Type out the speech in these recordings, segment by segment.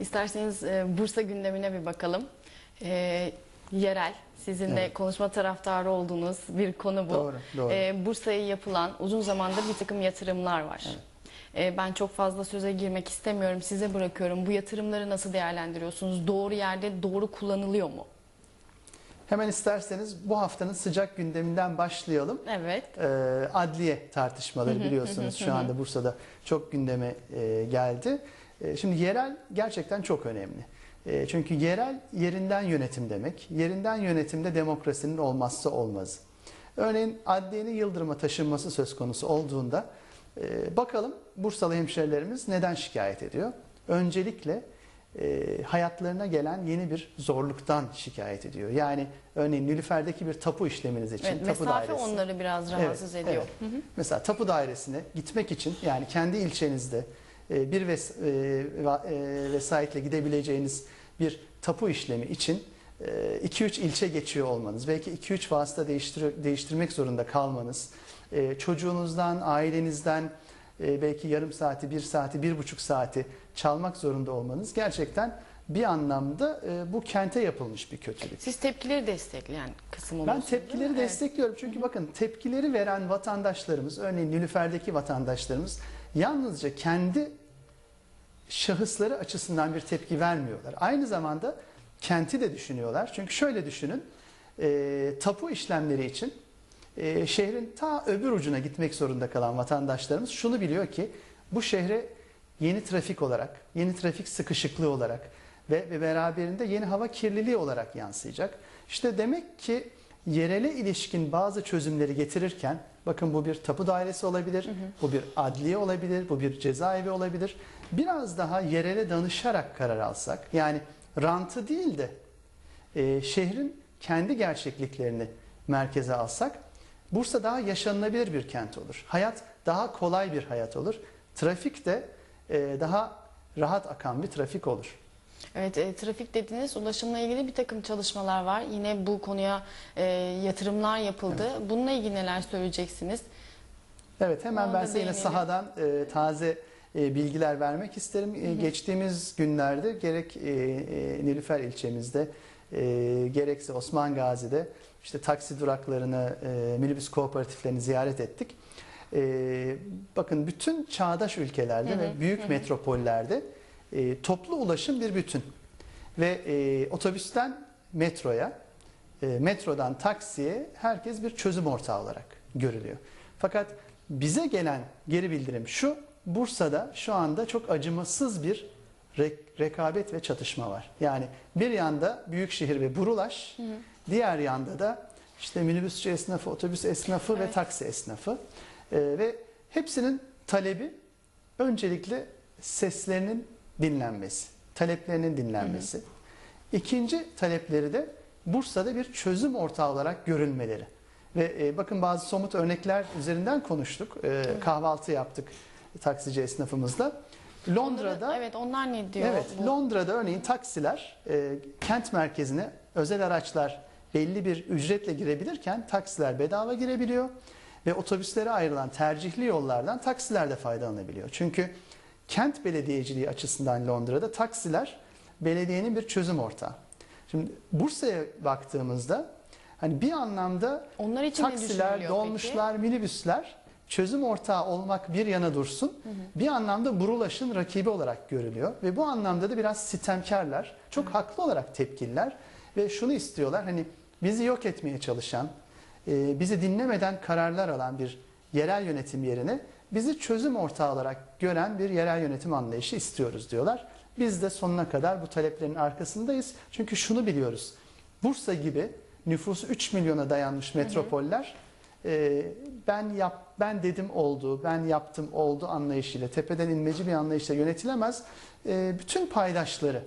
İsterseniz e, Bursa gündemine bir bakalım. E, yerel, sizin de Evet. konuşma taraftarı olduğunuz bir konu bu. Doğru, doğru. E, Bursa'ya yapılan uzun zamandır bir takım yatırımlar var. E, ben çok fazla söze girmek istemiyorum, size bırakıyorum. Bu yatırımları nasıl değerlendiriyorsunuz? Doğru yerde doğru kullanılıyor mu? Hemen isterseniz bu haftanın sıcak gündeminden başlayalım. Evet. Ee, adliye tartışmaları biliyorsunuz şu anda Bursa'da çok gündeme e, geldi. E, şimdi yerel gerçekten çok önemli. E, çünkü yerel yerinden yönetim demek. Yerinden yönetimde demokrasinin olmazsa olmazı. Örneğin adliyenin Yıldırım'a taşınması söz konusu olduğunda e, bakalım Bursalı hemşerilerimiz neden şikayet ediyor? Öncelikle e, hayatlarına gelen yeni bir zorluktan şikayet ediyor. Yani örneğin Nilüfer'deki bir tapu işleminiz için evet tapu mesafe dairesi. onları biraz rahatsız Evet, ediyor. evet. Mesela tapu dairesine gitmek için yani kendi ilçenizde e, bir ves, e, e, vesayetle gidebileceğiniz bir tapu işlemi için 2-3 ilçe geçiyor olmanız, belki 2-3 vasıta değiştir değiştirmek zorunda kalmanız, e, çocuğunuzdan, ailenizden e, belki yarım saati, bir saati, bir buçuk saati çalmak zorunda olmanız gerçekten bir anlamda e, bu kente yapılmış bir kötülük. Siz tepkileri destekleyen kısım Ben tepkileri destekliyorum. Çünkü bakın tepkileri veren vatandaşlarımız, örneğin Nilüfer'deki vatandaşlarımız yalnızca kendi şahısları açısından bir tepki vermiyorlar. Aynı zamanda kenti de düşünüyorlar. Çünkü şöyle düşünün, e, tapu işlemleri için e, şehrin ta öbür ucuna gitmek zorunda kalan vatandaşlarımız şunu biliyor ki bu şehre yeni trafik olarak, yeni trafik sıkışıklığı olarak ve, ve beraberinde yeni hava kirliliği olarak yansıyacak. İşte demek ki yerele ilişkin bazı çözümleri getirirken bakın bu bir tapu dairesi olabilir, bu bir adliye olabilir, bu bir cezaevi olabilir. Biraz daha yerele danışarak karar alsak yani rantı değil de e, şehrin kendi gerçekliklerini merkeze alsak Bursa daha yaşanılabilir bir kent olur. Hayat daha kolay bir hayat olur. Trafik de e, daha rahat akan bir trafik olur. Evet, e, trafik dediniz, ulaşımla ilgili bir takım çalışmalar var. Yine bu konuya e, yatırımlar yapıldı. Bununla ilgili neler söyleyeceksiniz? Evet hemen Ona ben da size yine değinelim. sahadan e, taze e, bilgiler vermek isterim. E, geçtiğimiz günlerde gerek e, e, Nilüfer ilçemizde e, gerekse Osman Gazi'de işte taksi duraklarını, e, minibüs kooperatiflerini ziyaret ettik. E, bakın bütün çağdaş ülkelerde ve büyük metropollerde e, toplu ulaşım bir bütün. Ve e, otobüsten metroya, e, metrodan taksiye herkes bir çözüm ortağı olarak görülüyor. Fakat bize gelen geri bildirim şu, Bursa'da şu anda çok acımasız bir re- rekabet ve çatışma var. Yani bir yanda büyükşehir ve Burulaş, diğer yanda da işte minibüsçü esnafı, otobüs esnafı ve Evet. taksi esnafı. E, ve hepsinin talebi öncelikle seslerinin dinlenmesi, taleplerinin dinlenmesi. İkinci talepleri de Bursa'da bir çözüm ortağı olarak görülmeleri. Ve e, bakın bazı somut örnekler üzerinden konuştuk. E, kahvaltı yaptık taksici esnafımızla. Londra'da Onları- evet, onlar ne diyor? Evet, bu? Londra'da örneğin taksiler e, kent merkezine özel araçlar belli bir ücretle girebilirken taksiler bedava girebiliyor ve otobüslere ayrılan tercihli yollardan taksiler de faydalanabiliyor. Çünkü kent belediyeciliği açısından Londra'da taksiler belediyenin bir çözüm ortağı. Şimdi Bursa'ya baktığımızda hani bir anlamda Onlar için taksiler, düşünülüyor peki? dolmuşlar, minibüsler çözüm ortağı olmak bir yana dursun. Bir anlamda Burulaş'ın rakibi olarak görülüyor ve bu anlamda da biraz sitemkarlar, çok haklı olarak tepkililer ve şunu istiyorlar hani bizi yok etmeye çalışan, e, bizi dinlemeden kararlar alan bir yerel yönetim yerine bizi çözüm ortağı olarak gören bir yerel yönetim anlayışı istiyoruz diyorlar. Biz de sonuna kadar bu taleplerin arkasındayız. Çünkü şunu biliyoruz. Bursa gibi nüfusu 3 milyona dayanmış metropoller e, ben yap ben dedim oldu, ben yaptım oldu anlayışıyla tepeden inmeci bir anlayışla yönetilemez. E, bütün paydaşları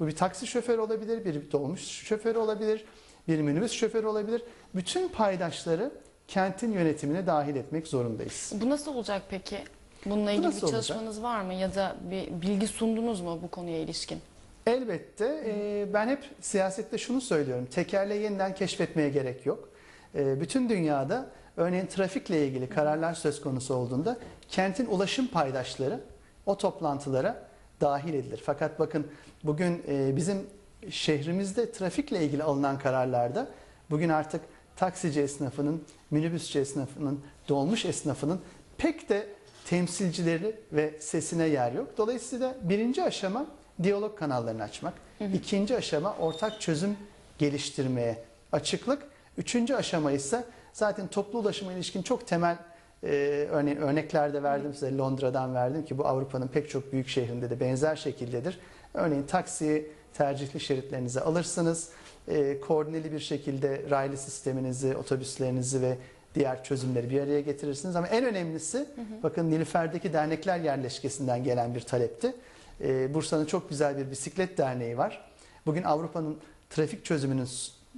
bu bir taksi şoförü olabilir, bir dolmuş şoförü olabilir, bir minibüs şoförü olabilir. Bütün paydaşları kentin yönetimine dahil etmek zorundayız. Bu nasıl olacak peki? Bununla ilgili bir nasıl olacak? çalışmanız var mı ya da bir bilgi sundunuz mu bu konuya ilişkin? Elbette e, ben hep siyasette şunu söylüyorum. Tekerleği yeniden keşfetmeye gerek yok. E, bütün dünyada örneğin trafikle ilgili kararlar söz konusu olduğunda kentin ulaşım paydaşları o toplantılara dahil edilir. Fakat bakın bugün e, bizim şehrimizde trafikle ilgili alınan kararlarda bugün artık taksici esnafının, minibüsçü esnafının, dolmuş esnafının pek de temsilcileri ve sesine yer yok. Dolayısıyla birinci aşama diyalog kanallarını açmak. İkinci aşama ortak çözüm geliştirmeye açıklık. Üçüncü aşama ise zaten toplu ulaşıma ilişkin çok temel e, örneğin örneklerde verdim size Londra'dan verdim ki bu Avrupa'nın pek çok büyük şehrinde de benzer şekildedir. Örneğin taksiyi tercihli şeritlerinize alırsınız. E, koordineli bir şekilde raylı sisteminizi, otobüslerinizi ve diğer çözümleri bir araya getirirsiniz. Ama en önemlisi bakın Nilüfer'deki dernekler yerleşkesinden gelen bir talepti. E, Bursa'nın çok güzel bir bisiklet derneği var. Bugün Avrupa'nın trafik çözümünün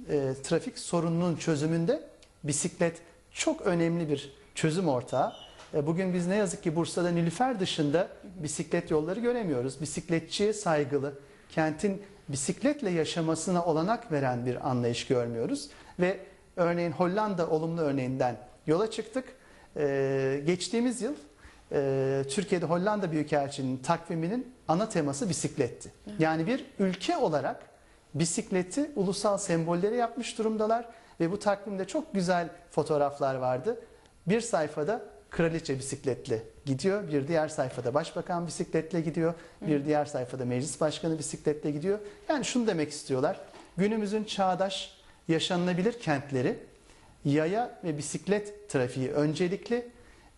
e, trafik sorununun çözümünde bisiklet çok önemli bir çözüm ortağı. E, Bugün biz ne yazık ki Bursa'da Nilüfer dışında bisiklet yolları göremiyoruz. Bisikletçiye saygılı, kentin bisikletle yaşamasına olanak veren bir anlayış görmüyoruz. Ve örneğin Hollanda olumlu örneğinden yola çıktık. E, Geçtiğimiz yıl e, Türkiye'de Hollanda Büyükelçiliğinin takviminin ana teması bisikletti. Yani bir ülke olarak bisikleti ulusal sembolleri yapmış durumdalar ve bu takvimde çok güzel fotoğraflar vardı. Bir sayfada kraliçe bisikletle gidiyor, bir diğer sayfada başbakan bisikletle gidiyor, bir diğer sayfada meclis başkanı bisikletle gidiyor. Yani şunu demek istiyorlar. Günümüzün çağdaş yaşanılabilir kentleri yaya ve bisiklet trafiği öncelikli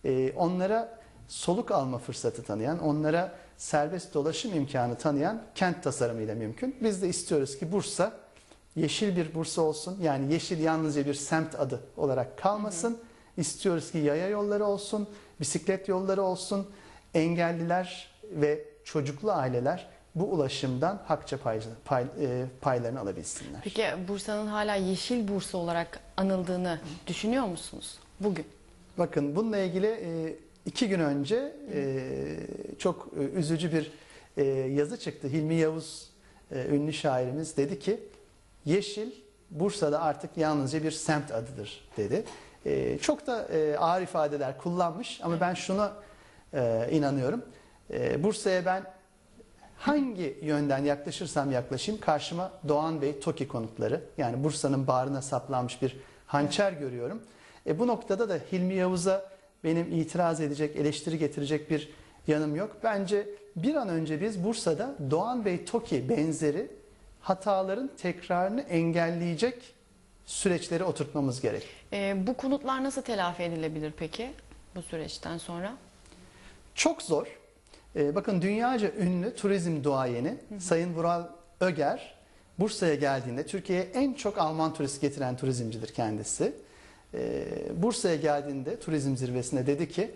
e, onlara soluk alma fırsatı tanıyan, onlara serbest dolaşım imkanı tanıyan kent tasarımıyla mümkün. Biz de istiyoruz ki Bursa yeşil bir Bursa olsun. Yani yeşil yalnızca bir semt adı olarak kalmasın. İstiyoruz ki yaya yolları olsun, bisiklet yolları olsun. Engelliler ve çocuklu aileler bu ulaşımdan hakça pay, pay- e, paylarını alabilsinler. Peki Bursa'nın hala Yeşil Bursa olarak anıldığını düşünüyor musunuz bugün? Bakın bununla ilgili e, iki gün önce e, çok e, üzücü bir e, yazı çıktı. Hilmi Yavuz e, ünlü şairimiz dedi ki Yeşil Bursa'da artık yalnızca bir semt adıdır dedi. E, çok da e, ağır ifadeler kullanmış ama ben şuna e, inanıyorum. E, Bursa'ya ben hangi yönden yaklaşırsam yaklaşayım karşıma Doğan Bey TOKİ konutları yani Bursa'nın bağrına saplanmış bir hançer görüyorum. E, bu noktada da Hilmi Yavuz'a benim itiraz edecek, eleştiri getirecek bir yanım yok. Bence bir an önce biz Bursa'da Doğan Bey TOKİ benzeri hataların tekrarını engelleyecek süreçleri oturtmamız gerek. Ee, bu konutlar nasıl telafi edilebilir peki bu süreçten sonra? Çok zor. Ee, bakın dünyaca ünlü turizm duayeni Sayın Vural Öger Bursa'ya geldiğinde Türkiye'ye en çok Alman turist getiren turizmcidir kendisi. Ee, Bursa'ya geldiğinde turizm zirvesine dedi ki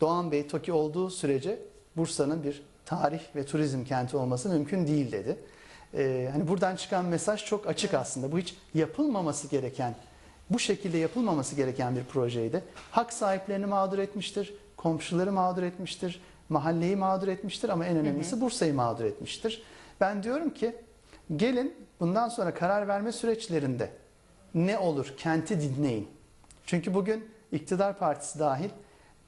Doğan Bey TOKİ olduğu sürece Bursa'nın bir tarih ve turizm kenti olması mümkün değil dedi. Ee, hani buradan çıkan mesaj çok açık aslında. Bu hiç yapılmaması gereken, bu şekilde yapılmaması gereken bir projeydi. Hak sahiplerini mağdur etmiştir, komşuları mağdur etmiştir, mahalleyi mağdur etmiştir ama en önemlisi Bursa'yı mağdur etmiştir. Ben diyorum ki gelin bundan sonra karar verme süreçlerinde ne olur kenti dinleyin. Çünkü bugün iktidar partisi dahil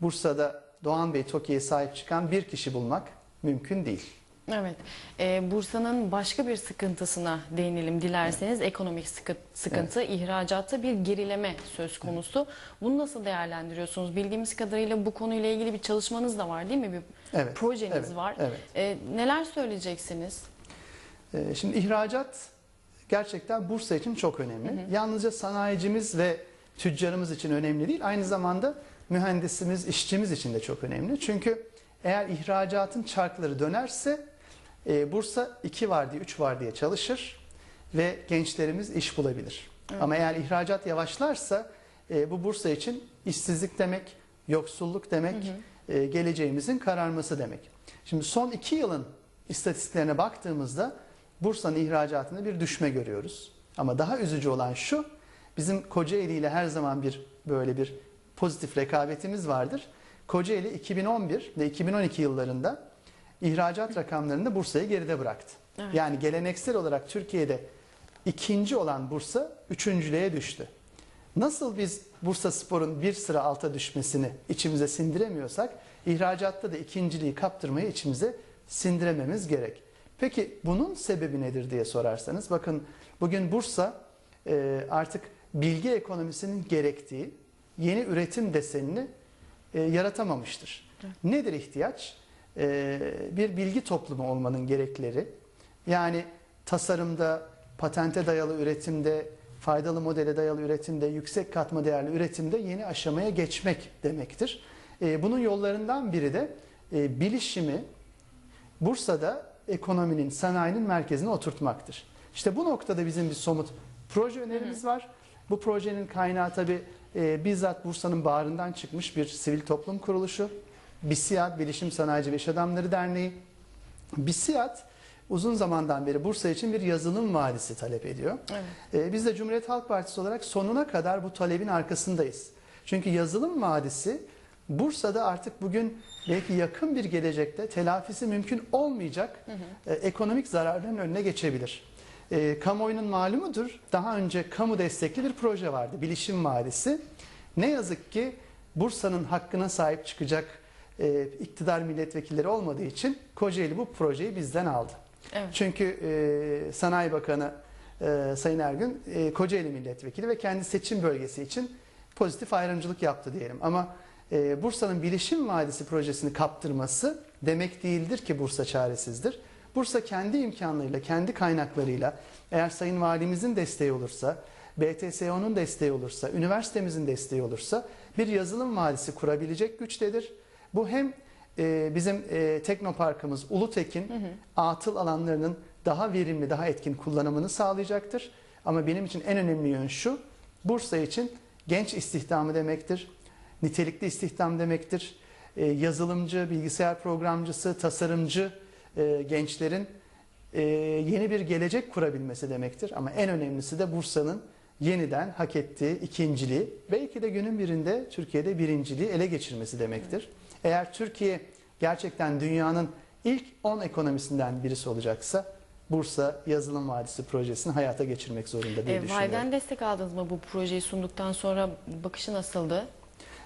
Bursa'da Doğan Bey TOKİ'ye sahip çıkan bir kişi bulmak mümkün değil. Evet. Ee, Bursa'nın başka bir sıkıntısına değinelim dilerseniz. Ekonomik sıkı- sıkıntı, ihracatta bir gerileme söz konusu. Bunu nasıl değerlendiriyorsunuz? Bildiğimiz kadarıyla bu konuyla ilgili bir çalışmanız da var değil mi? Bir Evet, projeniz evet, var. evet. Ee, neler söyleyeceksiniz? Ee, Şimdi ihracat gerçekten Bursa için çok önemli. Yalnızca sanayicimiz ve tüccarımız için önemli değil. Aynı zamanda mühendisimiz, işçimiz için de çok önemli. Çünkü eğer ihracatın çarkları dönerse e, Bursa 2 var diye 3 var diye çalışır ve gençlerimiz iş bulabilir. Ama eğer ihracat yavaşlarsa e, bu Bursa için işsizlik demek, yoksulluk demek, e, geleceğimizin kararması demek. Şimdi son 2 yılın istatistiklerine baktığımızda Bursa'nın ihracatında bir düşme görüyoruz. Ama daha üzücü olan şu, bizim Kocaeli ile her zaman bir böyle bir pozitif rekabetimiz vardır. Kocaeli 2011 ve 2012 yıllarında ihracat rakamlarında Bursa'yı geride bıraktı. Evet. Yani geleneksel olarak Türkiye'de ikinci olan Bursa üçüncülüğe düştü. Nasıl biz Bursa Spor'un bir sıra alta düşmesini içimize sindiremiyorsak, ihracatta da ikinciliği kaptırmayı içimize sindirememiz gerek. Peki bunun sebebi nedir diye sorarsanız bakın bugün Bursa e, artık bilgi ekonomisinin gerektiği yeni üretim desenini e, yaratamamıştır. Nedir ihtiyaç? E, bir bilgi toplumu olmanın gerekleri. Yani tasarımda, patente dayalı üretimde, faydalı modele dayalı üretimde, yüksek katma değerli üretimde yeni aşamaya geçmek demektir. E, bunun yollarından biri de e, bilişimi Bursa'da ekonominin, sanayinin merkezine oturtmaktır. İşte bu noktada bizim bir somut proje önerimiz var. Bu projenin kaynağı tabi e, bizzat Bursa'nın bağrından çıkmış bir sivil toplum kuruluşu. BİSİAD, Bilişim Sanayici ve İş Adamları Derneği. BİSİAD uzun zamandan beri Bursa için bir yazılım vadisi talep ediyor. Evet. E, biz de Cumhuriyet Halk Partisi olarak sonuna kadar bu talebin arkasındayız. Çünkü yazılım vadisi Bursa'da artık bugün belki yakın bir gelecekte telafisi mümkün olmayacak e, ekonomik zararların önüne geçebilir. E, kamuoyunun malumudur. Daha önce kamu destekli bir proje vardı. Bilişim Vadisi. Ne yazık ki Bursa'nın hakkına sahip çıkacak e, iktidar milletvekilleri olmadığı için Kocaeli bu projeyi bizden aldı. Evet. Çünkü e, Sanayi Bakanı e, Sayın Ergün e, Kocaeli milletvekili ve kendi seçim bölgesi için pozitif ayrımcılık yaptı diyelim. Ama e, Bursa'nın Bilişim Vadisi projesini kaptırması demek değildir ki Bursa çaresizdir. Bursa kendi imkanlarıyla, kendi kaynaklarıyla eğer Sayın Valimizin desteği olursa, BTSO'nun desteği olursa, üniversitemizin desteği olursa bir yazılım vadisi kurabilecek güçtedir. Bu hem e, bizim e, teknoparkımız Ulutekin atıl alanlarının daha verimli, daha etkin kullanımını sağlayacaktır. Ama benim için en önemli yön şu, Bursa için genç istihdamı demektir, nitelikli istihdam demektir. E, yazılımcı, bilgisayar programcısı, tasarımcı e, gençlerin e, yeni bir gelecek kurabilmesi demektir. Ama en önemlisi de Bursa'nın yeniden hak ettiği ikinciliği, belki de günün birinde Türkiye'de birinciliği ele geçirmesi demektir. Eğer Türkiye gerçekten dünyanın ilk 10 ekonomisinden birisi olacaksa Bursa Yazılım Vadisi projesini hayata geçirmek zorunda diye E, düşünüyorum. validen destek aldınız mı bu projeyi sunduktan sonra bakışı nasıldı?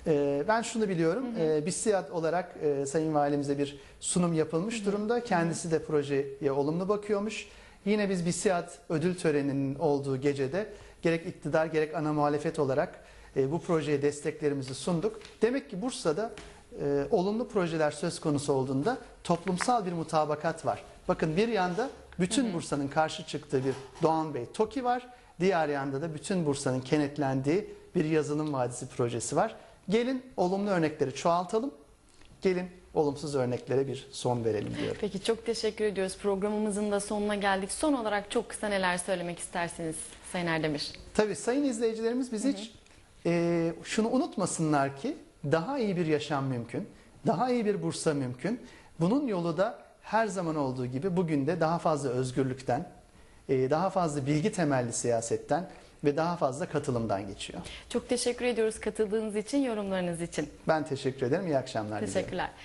Ee, Ben şunu biliyorum, ee, BİSİAD olarak e, Sayın Valimize bir sunum yapılmış durumda. Kendisi de projeye olumlu bakıyormuş. Yine biz BİSİAD ödül töreninin olduğu gecede gerek iktidar gerek ana muhalefet olarak e, bu projeye desteklerimizi sunduk. Demek ki Bursa'da e, olumlu projeler söz konusu olduğunda toplumsal bir mutabakat var. Bakın bir yanda bütün Bursa'nın karşı çıktığı bir Doğan Bey TOKİ var. Diğer yanda da bütün Bursa'nın kenetlendiği bir yazılım vadisi projesi var. Gelin olumlu örnekleri çoğaltalım. Gelin olumsuz örneklere bir son verelim diyorum. Peki çok teşekkür ediyoruz. Programımızın da sonuna geldik. Son olarak çok kısa neler söylemek istersiniz Sayın Erdemir? Tabii sayın izleyicilerimiz biz hiç e, şunu unutmasınlar ki daha iyi bir yaşam mümkün. Daha iyi bir Bursa mümkün. Bunun yolu da her zaman olduğu gibi bugün de daha fazla özgürlükten, e, daha fazla bilgi temelli siyasetten ve daha fazla katılımdan geçiyor. Çok teşekkür ediyoruz katıldığınız için, yorumlarınız için. Ben teşekkür ederim. İyi akşamlar diliyorum. Teşekkürler.